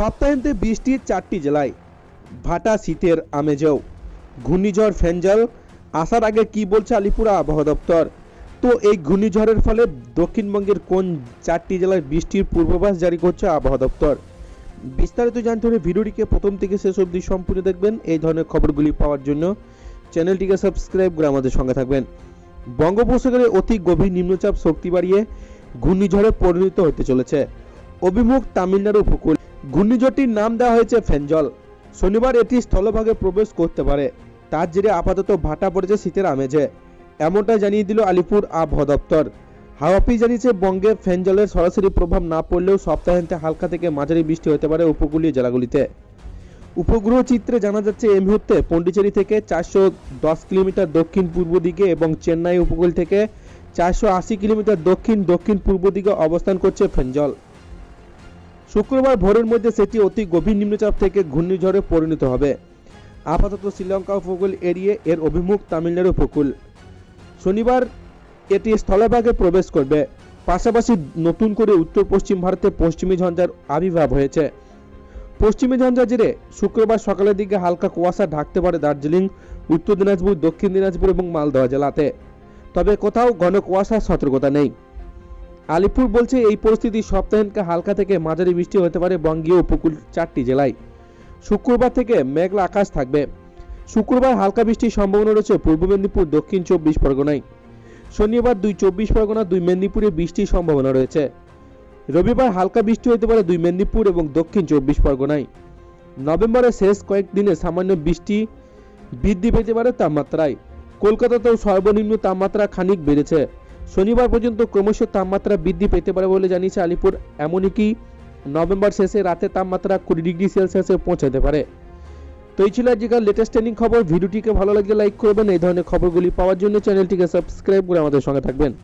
সপ্তাহান্তে বৃষ্টি চারটি জেলায়। ভাটা শীতের আমেজেও। ঘূর্ণিঝড় ফেঞ্জাল, আসার আগে কি বলছে আলিপুর আবহাওয়া দপ্তর? তো এই ঘূর্ণিঝড়ের ফলে দক্ষিণবঙ্গের কোন চারটি জেলায় বৃষ্টির পূর্বাভাস জারি করছে আবহাওয়া দপ্তর? বিস্তারিত জানতে হলে ভিডিওটিকে প্রথম থেকে শেষ অবধি সম্পূর্ণ দেখবেন। এই ধরনের খবরগুলি পাওয়ার জন্য চ্যানেলটিকে সাবস্ক্রাইব করে আমাদের সঙ্গে থাকবেন। বঙ্গোপসাগরে অতি গভীর নিম্নচাপ শক্তি বাড়িয়ে ঘূর্ণিঝড়ে পরিণত হতে চলেছে। অভিমুখ তামিলনাড়ু উপকূল ঘূর্ণিঝড়টির নাম দেওয়া হয়েছে ফেঞ্জল শনিবার এটি স্থলভাগে প্রবেশ করতে পারে। তার জেরে আপাতত ভাটা পড়েছে শীতের আমেজে। এমনটা জানিয়ে দিল আলিপুর আবহাওয়া দপ্তর। হাওয়াপি জানিয়েছে, বঙ্গে ফেঞ্জলের সরাসরি প্রভাব না পড়লেও সপ্তাহান্তে হালকা থেকে মাঝারি বৃষ্টি হতে পারে উপকূলীয় জেলাগুলিতে। উপগ্রহ চিত্রে জানা যাচ্ছে, এই মুহূর্তে পন্ডিচেরি থেকে চারশো দশ কিলোমিটার দক্ষিণ পূর্ব দিকে এবং চেন্নাই উপকূল থেকে চারশো আশি কিলোমিটার দক্ষিণ দক্ষিণ পূর্ব দিকে অবস্থান করছে ফেঞ্জল শুক্রবার ভোরের মধ্যে সেটি অতি গভীর নিম্নচাপ থেকে ঘূর্ণিঝড়ে পরিণত হবে। আপাতত শ্রীলঙ্কা উপকূল এড়িয়ে এর অভিমুখ তামিলনাড়ু উপকূল। শনিবার এটি স্থলভাগে প্রবেশ করবে। পাশাপাশি নতুন করে উত্তর পশ্চিম ভারতে পশ্চিমী ঝঞ্ঝার আবির্ভাব হয়েছে। পশ্চিমী ঝঞ্ঝা জেরে শুক্রবার সকালের দিকে হালকা কুয়াশা ঢাকতে পারে দার্জিলিং, উত্তর দিনাজপুর, দক্ষিণ দিনাজপুর এবং মালদহ জেলাতে। তবে কোথাও ঘন কুয়াশার সতর্কতা নেই। আলিপুর বলছে এই পরিস্থিতি সপ্তাহান্তে হালকা থেকে মাঝারি বৃষ্টি হতে পারে বঙ্গীয় উপকূল চারটি জেলায়। শুক্রবার থেকে মেঘলা আকাশ থাকবে। শুক্রবার হালকা বৃষ্টির সম্ভাবনা রয়েছে পূর্ব মেদিনীপুর, দক্ষিণ চব্বিশ পরগনায়। শনিবার দুই চব্বিশ পরগনা, দুই মেদিনীপুরে বৃষ্টির সম্ভাবনা রয়েছে। রবিবার হালকা বৃষ্টি হতে পারে দুই মেদিনীপুর এবং দক্ষিণ চব্বিশ পরগনায়। নভেম্বরের শেষ কয়েকদিনে সামান্য বৃষ্টি বৃদ্ধি পেতে পারে তাপমাত্রায়। কলকাতাতেও সর্বনিম্ন তাপমাত্রা খানিক বেড়েছে। শনিবার পর্যন্ত ক্রমশ তাপমাত্রা বৃদ্ধি পেতে পারে বলে জানিয়েছে আলিপুর। এমনকি নভেম্বর শেষে রাতে তাপমাত্রা কুড়ি ডিগ্রি সেলসিয়াসে পৌঁছাতে পারে। তো এই ছিল আজকের লেটেস্ট ট্রেনিং খবর। ভিডিওটিকে ভালো লাগলে লাইক করবেন। এই ধরনের খবরগুলি পাওয়ার জন্য চ্যানেলটিকে সাবস্ক্রাইব করে আমাদের সঙ্গে থাকবেন।